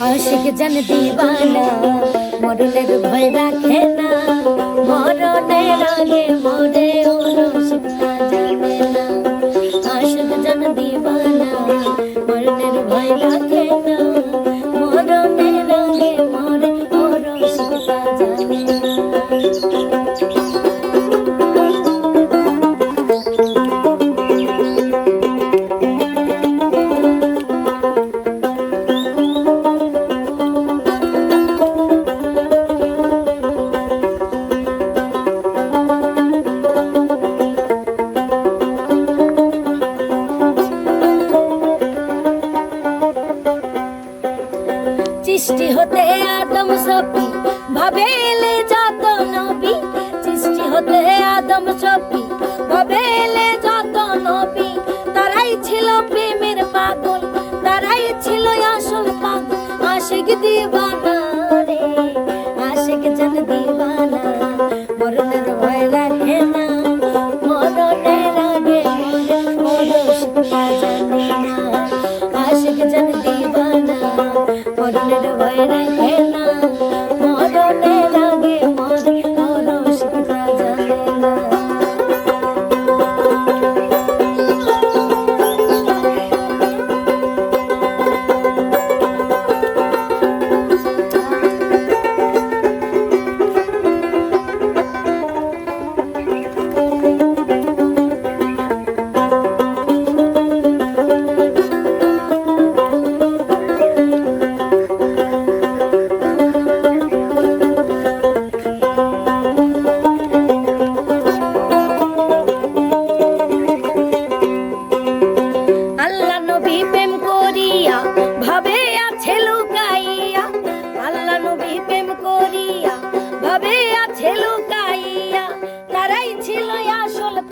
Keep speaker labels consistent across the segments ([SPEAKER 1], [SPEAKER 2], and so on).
[SPEAKER 1] আশিক জন দিবানা মরণের ভয় রাখে না। মরণের আগে মরে ও সৃষ্টি হতে আদম সপি ভাবেলে যত নবী, সৃষ্টি হতে আদম সপি ভাবে এলে যত নবী, তারাই ছিল প্রেমের পাগল, তারাই ছিল আসল পাগল। আশিক দিবানা রে, আশিক জন দিবানা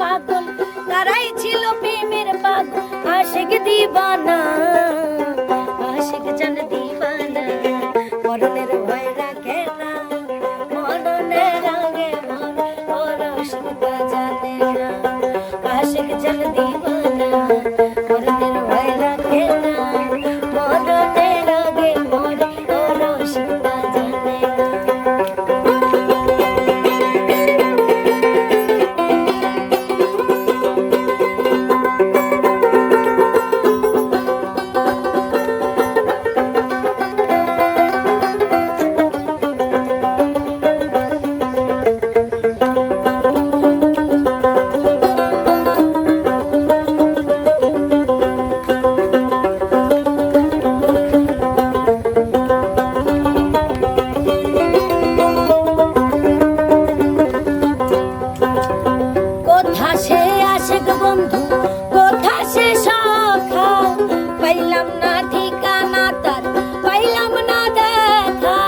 [SPEAKER 1] পাগল তারাই ছিল প্রেমের পাগল। আশিক দিবানা, আশিক জান দিবানা, মরণের ভয় রাখে না, মরণের পরশিকতা জানে না। জান দিবানা পাইলাম না ঠিকানা তার, পাইলাম না দেখা।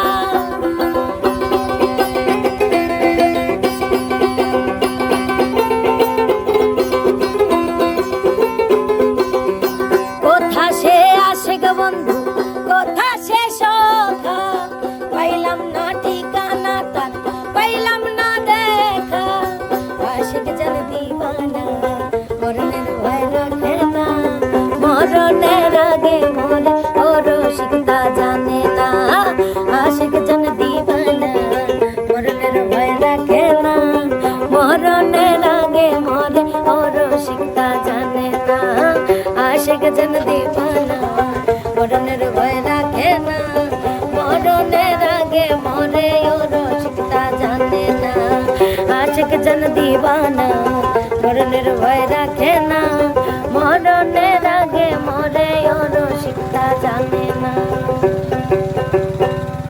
[SPEAKER 1] কোথা সে আশেক বন্ধু, কোথা সে পাইলাম না ঠিকানা তার, পাইলাম না দেখা। আশিক দিবানা। মরণের ভয় রাখে না।